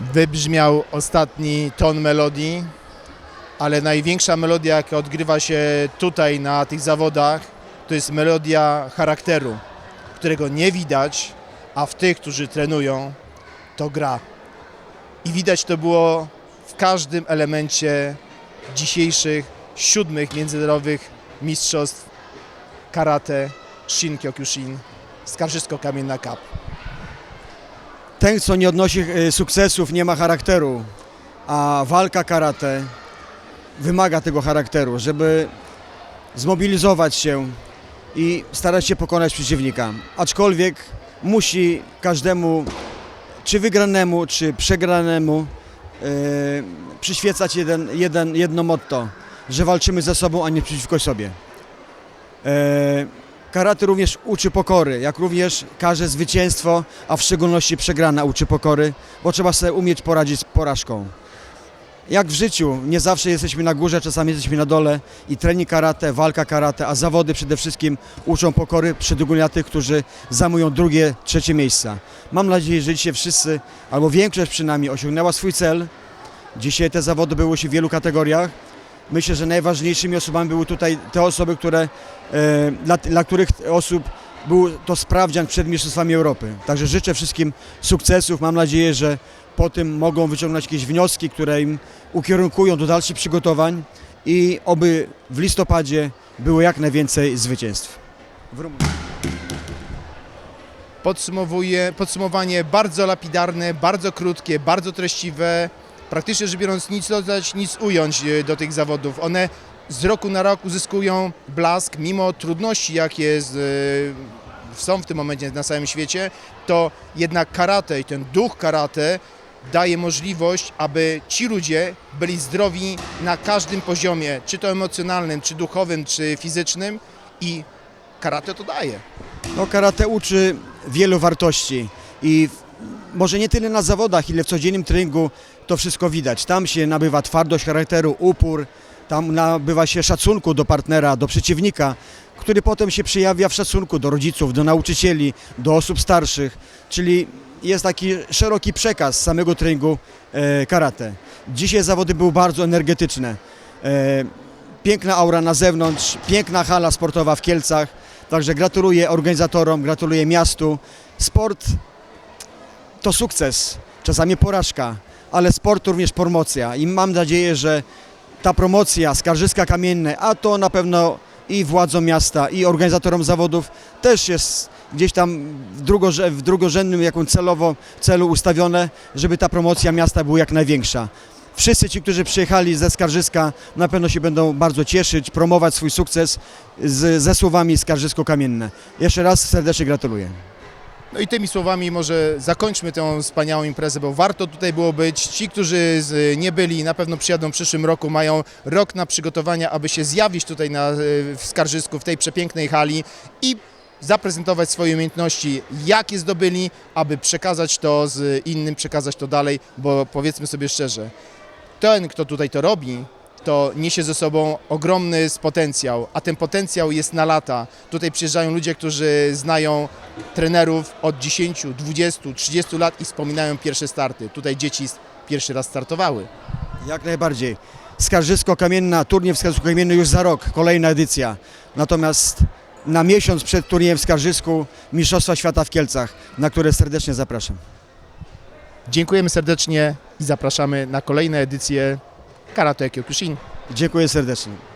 Wybrzmiał ostatni ton melodii, ale największa melodia, jaka odgrywa się tutaj na tych zawodach, to jest melodia charakteru, którego nie widać, a w tych, którzy trenują, to gra. I widać to było w każdym elemencie dzisiejszych siódmych międzynarodowych mistrzostw karate Shin Kyokushin Skarżysko-Kamienna Cup. Ten, co nie odnosi e, sukcesów, nie ma charakteru, a walka karate wymaga tego charakteru, żeby zmobilizować się i starać się pokonać przeciwnika. Aczkolwiek musi każdemu, czy wygranemu, czy przegranemu, e, przyświecać jeden, jeden, jedno motto, że walczymy ze sobą, a nie przeciwko sobie. E, Karate również uczy pokory, jak również każe zwycięstwo, a w szczególności przegrana uczy pokory, bo trzeba sobie umieć poradzić z porażką. Jak w życiu, nie zawsze jesteśmy na górze, czasami jesteśmy na dole i trening karate, walka karate, a zawody przede wszystkim uczą pokory, szczególnie tych, którzy zajmują drugie, trzecie miejsca. Mam nadzieję, że dzisiaj wszyscy, albo większość przynajmniej osiągnęła swój cel. Dzisiaj te zawody były się w wielu kategoriach. Myślę, że najważniejszymi osobami były tutaj te osoby, które, e, dla, dla których osób był to sprawdzian przed Mistrzostwami Europy. Także życzę wszystkim sukcesów. Mam nadzieję, że po tym mogą wyciągnąć jakieś wnioski, które im ukierunkują do dalszych przygotowań i oby w listopadzie było jak najwięcej zwycięstw. W podsumowanie bardzo lapidarne, bardzo krótkie, bardzo treściwe. Praktycznie rzecz biorąc nic dodać, nic ująć e, do tych zawodów. One z roku na rok uzyskują blask, mimo trudności, jakie e, są w tym momencie na całym świecie, to jednak karate i ten duch karate daje możliwość, aby ci ludzie byli zdrowi na każdym poziomie, czy to emocjonalnym, czy duchowym, czy fizycznym i karate to daje. No, karate uczy wielu wartości i może nie tyle na zawodach, ile w codziennym treningu to wszystko widać. Tam się nabywa twardość charakteru, upór, tam nabywa się szacunku do partnera, do przeciwnika, który potem się przejawia w szacunku do rodziców, do nauczycieli, do osób starszych, czyli jest taki szeroki przekaz samego treningu e, karate. Dzisiaj zawody były bardzo energetyczne. E, piękna aura na zewnątrz, piękna hala sportowa w Kielcach, Także gratuluję organizatorom, gratuluję miastu. Sport to sukces, czasami porażka, ale sport to również promocja i mam nadzieję, że ta promocja Skarżyska Kamienne, a to na pewno i władzom miasta, i organizatorom zawodów też jest gdzieś tam w, w drugorzędnym jaką celowo celu ustawione, żeby ta promocja miasta była jak największa. Wszyscy ci, którzy przyjechali ze Skarżyska na pewno się będą bardzo cieszyć, promować swój sukces z, ze słowami Skarżysko-Kamienne. Jeszcze raz serdecznie gratuluję. No i tymi słowami może zakończmy tę wspaniałą imprezę, bo warto tutaj było być. Ci, którzy nie byli, na pewno przyjadą w przyszłym roku, mają rok na przygotowania, aby się zjawić tutaj na, w Skarżysku, w tej przepięknej hali i zaprezentować swoje umiejętności, jakie zdobyli, aby przekazać to z innym, przekazać to dalej, bo powiedzmy sobie szczerze, ten, kto tutaj to robi, to niesie ze sobą ogromny potencjał, a ten potencjał jest na lata. Tutaj przyjeżdżają ludzie, którzy znają trenerów od 10, 20, 30 lat i wspominają pierwsze starty. Tutaj dzieci pierwszy raz startowały. Jak najbardziej. Skarżysko-Kamienna, turniej w Skarżysku-Kamiennym już za rok, kolejna edycja. Natomiast na miesiąc przed turniejem w Skarżysku Mistrzostwa Świata w Kielcach, na które serdecznie zapraszam. Dziękujemy serdecznie i zapraszamy na kolejne edycje Karate Kyokushin. Dziękuję serdecznie.